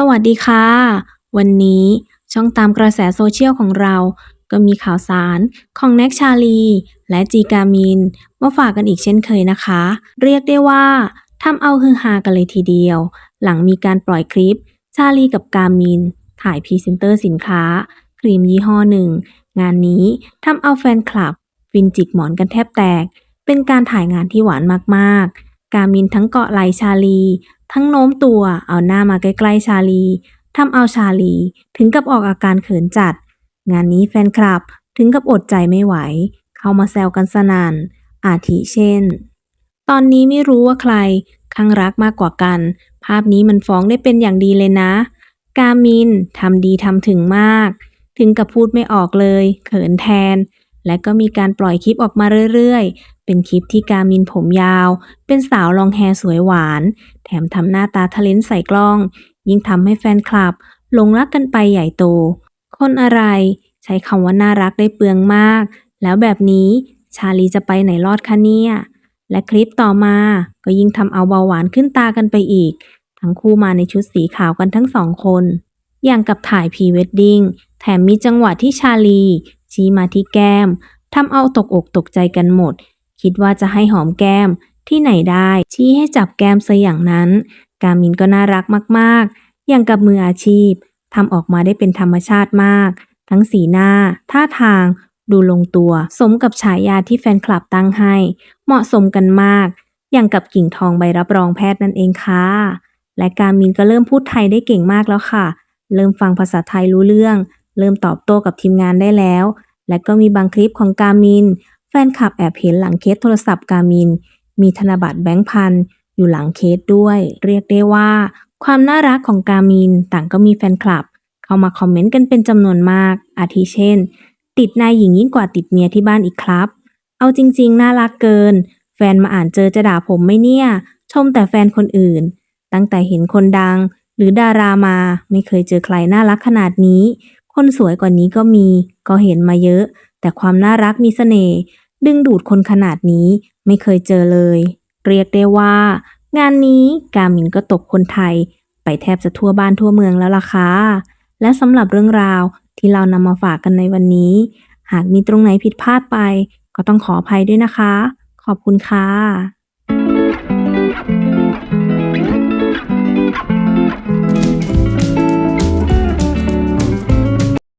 สวัสดีค่ะ วันนี้ช่องตามกระแสโซเชียลของเรา ก็มีข่าวสารของแน็กชาลี และจีกามิน มาฝากกันอีกเช่นเคยนะคะ เรียกได้ว่าทำเอาฮือฮากันเลยทีเดียว หลังมีการปล่อยคลิป ชาลีกับกามิน ถ่ายพรีเซนเตอร์สินค้า ครีมยี่ห้อหนึ่ง งานนี้ทำเอาแฟนคลับฟินจิกหมอนกันแทบแตก เป็นการถ่ายงานที่หวานมากๆ กามินทั้งเกาะไหลชาลี ทั้งโน้มตัวเอาหน้ามาใกล้ๆชาลีทำเอาชาลีถึงกับออกอาการเขินจัด งานนี้แฟนคลับถึงกับอดใจไม่ไหว เข้ามาแซวกันสนาน อาทิเช่น ตอนนี้ไม่รู้ว่าใครข้างรักมากกว่ากัน ภาพนี้มันฟ้องได้เป็นอย่างดีเลยนะ กามินทำดีทำถึงมาก ถึงกับพูดไม่ออกเลย เขินแทน และก็มีการปล่อยคลิปออกมาเรื่อยๆ เป็นคลิปที่กามินผมยาว เป็นสาวลองแฮสวยหวาน แถมทำหน้าตาทะเลนใส่กล้อง ยิ่งทำให้แฟนคลับหลงรักกันไปใหญ่โต คนอะไร ใช้คำว่าน่ารักได้เปลืองมาก แล้วแบบนี้ชาลีจะไปไหนรอดคะเนี่ย และคลิปต่อมาก็ยิ่งทำเอาเบาหวานขึ้นตากันไปอีก ทั้งคู่มาในชุดสีขาวกันทั้งสองคน อย่างกับถ่ายพรีเวดดิ้งแถมมีจังหวะที่ชาลี ชี้มาที่แก้มทำเอาตกอกตกใจกันหมด คิดว่าจะให้หอมแก้มที่ไหนได้ ชี้ให้จับแก้มซะอย่างนั้น กามินก็น่ารักมากๆ อย่างกับมืออาชีพทำออกมาได้เป็นธรรมชาติมาก ทั้งสีหน้า ท่าทาง ดูลงตัว สมกับฉายาที่แฟนคลับตั้งให้ เหมาะสมกันมาก อย่างกับกิ่งทองใบรับรองแพทย์นั่นเองค่ะ และการมินก็เริ่มพูดไทยได้เก่งมากแล้วค่ะ เริ่มฟังภาษาไทยรู้เรื่อง เริ่มตอบโต้กับทีมงานได้แล้ว และก็มีบางคลิปของกามิน แฟนคลับแอบเห็นหลังเคสโทรศัพท์กามิน มีธนบัตรแบงค์พันอยู่หลังเคสด้วย เรียกได้ว่า ความน่ารักของกามินต่างก็มีแฟนคลับ เข้ามาคอมเมนต์กันเป็นจำนวนมาก อาทิเช่น ติดนายหญิงยิ่งกว่าติดเมียที่บ้านอีกครับ เอาจริงๆ น่ารักเกิน แฟนมาอ่านเจอจะด่าผมไหมเนี่ย ชมแต่แฟนคนอื่น ตั้งแต่เห็นคนดัง หรือดารามา ไม่เคยเจอใครน่ารักขนาดนี้ คนสวยกว่านี้ก็มี ก็เห็นมาเยอะ แต่ความน่ารักมีเสน่ห์ดึงดูดคนขนาดนี้ไม่เคยเจอเลย เรียกได้ว่า งานนี้กามินก็ตกคนไทย ไปแทบจะทั่วบ้านทั่วเมืองแล้วล่ะค่ะและสำหรับเรื่องราวที่เรานำมาฝากกันในวันนี้ หากมีตรงไหนผิดพลาดไป ก็ต้องขออภัยด้วยนะคะ ขอบคุณค่ะ